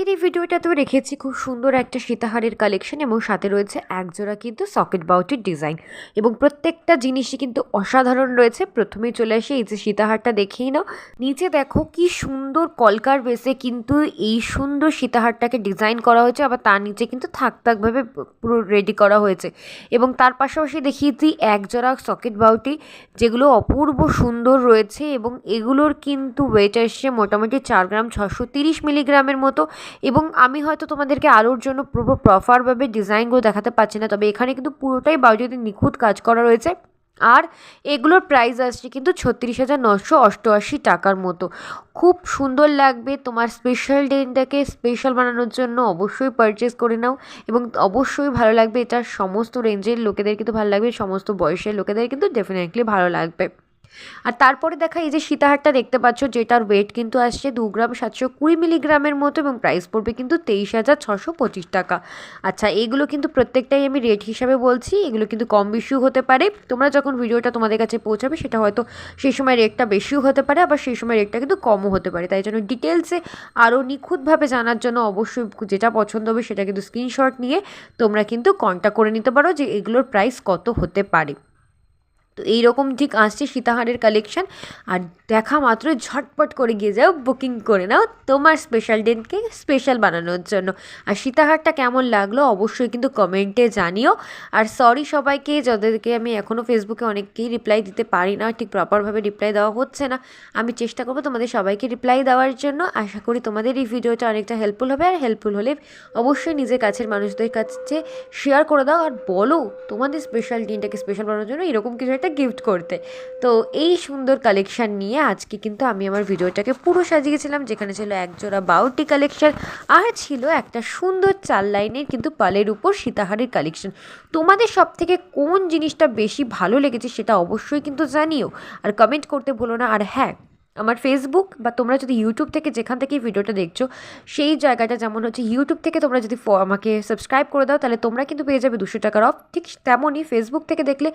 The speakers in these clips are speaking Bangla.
আজকের এই ভিডিওটাতেও রেখেছি খুব সুন্দর একটা সীতাহারের কালেকশন এবং সাথে রয়েছে একজোড়া কিন্তু সকেট বাউটির ডিজাইন এবং প্রত্যেকটা জিনিসই কিন্তু অসাধারণ রয়েছে। প্রথমেই চলে আসি এই যে সীতাহারটা দেখেই নাও। নিচে দেখো কি সুন্দর কলকার বেসে কিন্তু এই সুন্দর সীতাহারটাকে ডিজাইন করা হয়েছে, আবার তার নিচে কিন্তু থাক থাকভাবে পুরো রেডি করা হয়েছে এবং তার পাশাপাশি দেখিয়েছি একজোড়া সকেট বাউটি যেগুলো অপূর্ব সুন্দর রয়েছে এবং এগুলোর কিন্তু ওয়েট আসছে মোটামুটি চার গ্রাম ছশো তিরিশ মিলিগ্রামের মতো এবং আমি হয়তো তোমাদেরকে আলোর জন্য পুরো প্রপারভাবে ডিজাইনগুলো দেখাতে পারছি না, তবে এখানে কিন্তু পুরোটাই বাউটিতে নিখুঁত কাজ করা রয়েছে। আর এগুলোর প্রাইস আসছে কিন্তু ছত্রিশ হাজার নশো অষ্টআশি টাকার মতো। খুব সুন্দর লাগবে তোমার স্পেশাল ডেটাকে স্পেশাল বানানোর জন্য অবশ্যই পারচেস করে নাও এবং অবশ্যই ভালো লাগবে। এটা সমস্ত রেঞ্জের লোকেদের কিন্তু ভালো লাগবে, সমস্ত বয়সের লোকেদের কিন্তু ডেফিনেটলি ভালো লাগবে। আর তারপরে দেখা এই যে সীতাহারটা দেখতে পাচ্ছ, যেটার ওয়েট কিন্তু আসছে দু গ্রাম সাতশো কুড়ি মিলিগ্রামের মতো এবং প্রাইস পড়বে কিন্তু তেইশ হাজার ছশো পঁচিশ টাকা। আচ্ছা এগুলো কিন্তু প্রত্যেকটাই আমি রেট হিসাবে বলছি, এগুলো কিন্তু কম বেশিও হতে পারে। তোমরা যখন ভিডিওটা তোমাদের কাছে পৌঁছাবে, সেটা হয়তো সেই সময় রেটটা বেশিও হতে পারে, আবার সেই সময় রেটটা কিন্তু কমও হতে পারে। তাই জন্য ডিটেলসে আরও নিখুঁতভাবে জানার জন্য অবশ্যই যেটা পছন্দ হবে সেটা কিন্তু স্ক্রিনশট নিয়ে তোমরা কিন্তু কন্ট্যাক্ট করে নিতে পারো যে এগুলোর প্রাইস কত হতে পারে। তো এইরকম ঠিক আসছে সীতাহারের কালেকশন আর দেখা মাত্র ঝটপট করে গিয়ে যাও বুকিং করে নাও তোমার স্পেশাল ডেটকে স্পেশাল বানানোর জন্য। আর সীতাহারটা কেমন লাগল অবশ্যই কিন্তু কমেন্টে জানিও। আর সরি সবাইকে, যাদেরকে আমি এখনও ফেসবুকে অনেককেই রিপ্লাই দিতে পারি না, ঠিক প্রপারভাবে রিপ্লাই দেওয়া হচ্ছে না। আমি চেষ্টা করব তোমাদের সবাইকে রিপ্লাই দেওয়ার জন্য। আশা করি তোমাদের এই ভিডিওটা অনেকটা হেল্পফুল হবে। আর হেল্পফুল হলে অবশ্যই নিজের কাছের মানুষদের কাছে শেয়ার করে দাও। আর বলো তোমাদের স্পেশাল দিনটাকে স্পেশাল বানানোর জন্য এরকম কিছু একটা গিফট করতে। তো এই সুন্দর কালেকশান নিয়ে আজকে কিন্তু আমি আমার ভিডিওটাকে পুরো সাজিয়েছিলাম, যেখানে ছিল একজোড়া বাউটি কালেকশান আর ছিল একটা সুন্দর চার লাইনের কিন্তু পালের উপর সীতাহারের কালেকশান তোমাদের সব থেকে কোন জিনিসটা বেশি ভালো লেগেছে সেটা অবশ্যই কিন্তু জানিও। আর কমেন্ট করতে ভুলো না। আর হ্যাঁ আমার ফেসবুক বা তোমরা যদি ইউটিউব থেকে যেখান থেকে ভিডিওটা দেখছ, সেই জায়গাটা যেমন হচ্ছে ইউটিউব থেকে তোমরা যদি আমাকে সাবস্ক্রাইব করে দাও, তাহলে তোমরা কিন্তু পেয়ে যাবে দুশো টাকার অফ ঠিক তেমনই ফেসবুক থেকে দেখলে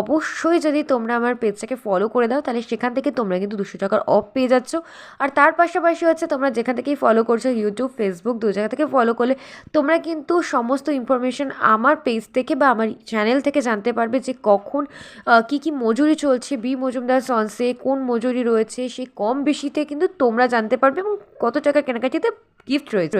অবশ্যই যদি তোমরা আমার পেজটাকে ফলো করে দাও, তাহলে সেখান থেকে তোমরা কিন্তু দুশো টাকার অফ পেয়ে যাচ্ছ। আর তার পাশাপাশি হচ্ছে তোমরা যেখান থেকেই ফলো করছ ইউটিউব ফেসবুক দু জায়গা থেকে ফলো করলে তোমরা কিন্তু সমস্ত ইনফরমেশন আমার পেজ থেকে বা আমার চ্যানেল থেকে জানতে পারবে যে কখন কী কী মজুরি চলছে বি মজুমদার সন্সে, কোন মজুরি রয়েছে সেই কম বেশিতে কিন্তু তোমরা জানতে পারবে এবং কত টাকা কেনাকাটিতে গিফট রয়েছে।